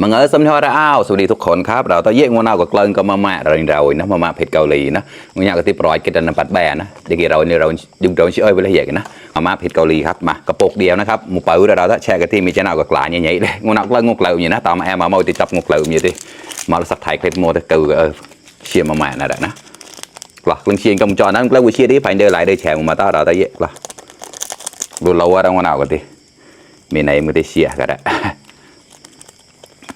มังเออสำเนียงอ้าวสวัสดีทุกคนครับเราต้องเยี่ยงวนเอากับเกลินก็มาแม่เราเรานะมามาเผ็ดเกาหลีนะมึงอยากกับที่ปล่อยกินนปัดแบนะเด็กเราเนี่ยเราดึงเราชื่อเอ้ยไปละเอียดกันนะมามาเผ็ดเกาหลีครับมากระปุกเดียวนะครับหมูเป๋าเราถ้าแชร์กันที่มีเจ้าหน้ากับกลาใหญ่ๆเลยงวนเอาเกลินงกเหลาอย่างนะตามแอมมาเอาติดจับงกเหลาอย่างนี้มาสักไทยคล็ดโมแต่เกลือเออเชียร์มาแม่นั่นแหละนะกลักลังเชียร์กำจรนั้นแล้ววิเชียร์ที่ไปเดินไหลได้แชร์มาต้าเราได้เยอะกลักดูเราว่าเรางวนเอ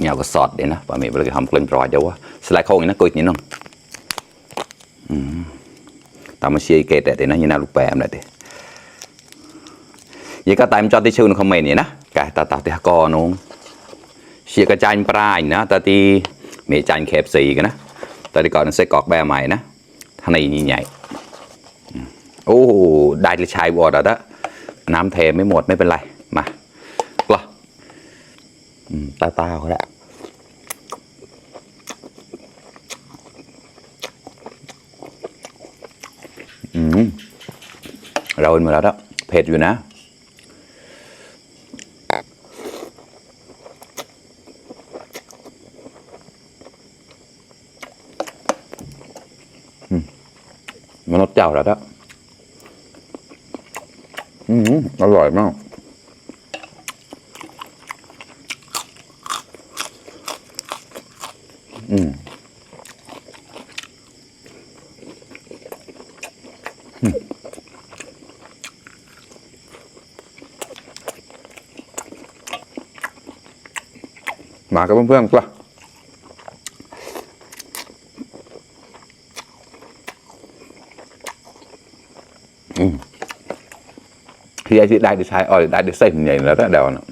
เงาก็สอดเดนะปามีบริการทำกลิ่นรอยเดี๋ยวว่าสไลด์เข้าอย่างนั้นก็นี่น้องตามมาเชียร์เกตเต่เดนะยีนาลูกแปมเลยเดยีก็ตามจอดที่ชื่อนุคอมเมนต์นี่นะกายตาตาเตียกอนุงเชียร์กระจายปลายนะตาตีเมจันแคบสีกันนะตาตีก่อนใส่กอกแบมใหม่นะท่านในนี่ใหญ่โอ้ได้ชายบอดอะนะน้ำเทไม่หมดไม่เป็นไร ตาตาเขาแหละอืมเราเห็นมาแล้วนะเผ็ดอยู่นะมันรสเจ้าแล้วนะอืมอร่อยมาก อืมอืมมากับเพื่อนๆกล่ะอืม thì ai đại được sai ỏi đại được xây nhảy là rất đều nè mà mới mà cái đầu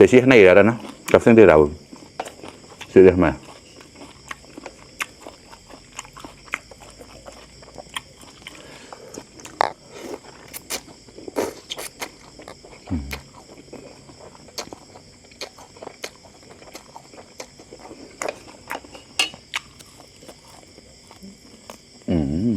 แต่ชี้ข้างในแล้วนะกับเส้นที่เราซื้อได้ทำไม อืม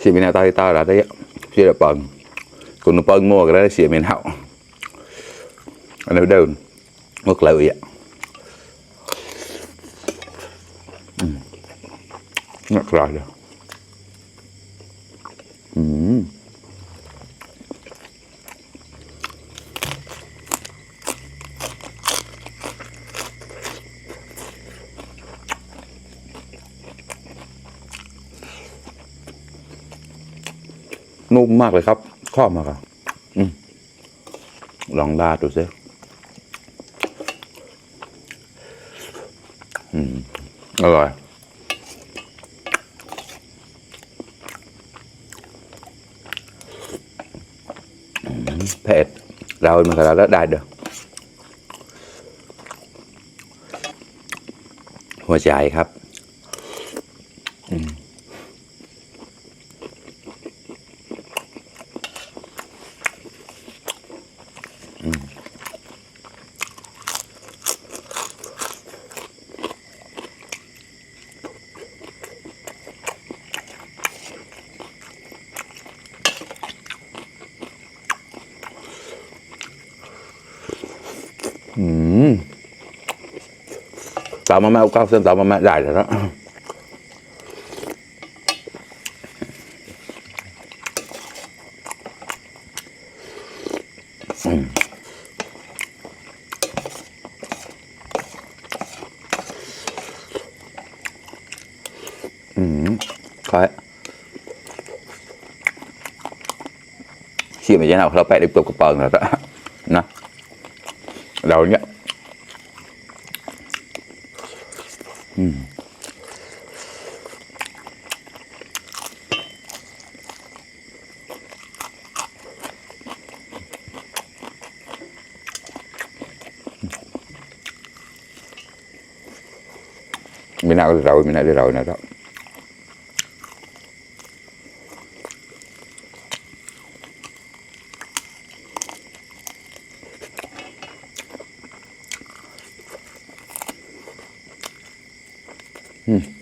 สีเป็นตาตาอะไรได้สีละปังคุณนุปังมัวก็ได้เสียเป็นเห่าอันนี้เดินมักเลยอะนักลายเลยอืม นุ่มมากเลยครับชอบมากอะอลองลาดดูซิอร่อยเผ็ดเรามันก็แล้วได้เด้อหัวใจครับ อืมตามมาแม่เอาก้าวเส้นตามมาแม่ได้แล้วนะอืมคล้ายเชี่ยไมันจะเอาเราแปะในตัวกระเป๋าแล้วนะ เราเนี้ยอืมไม่น่าเร Hmm.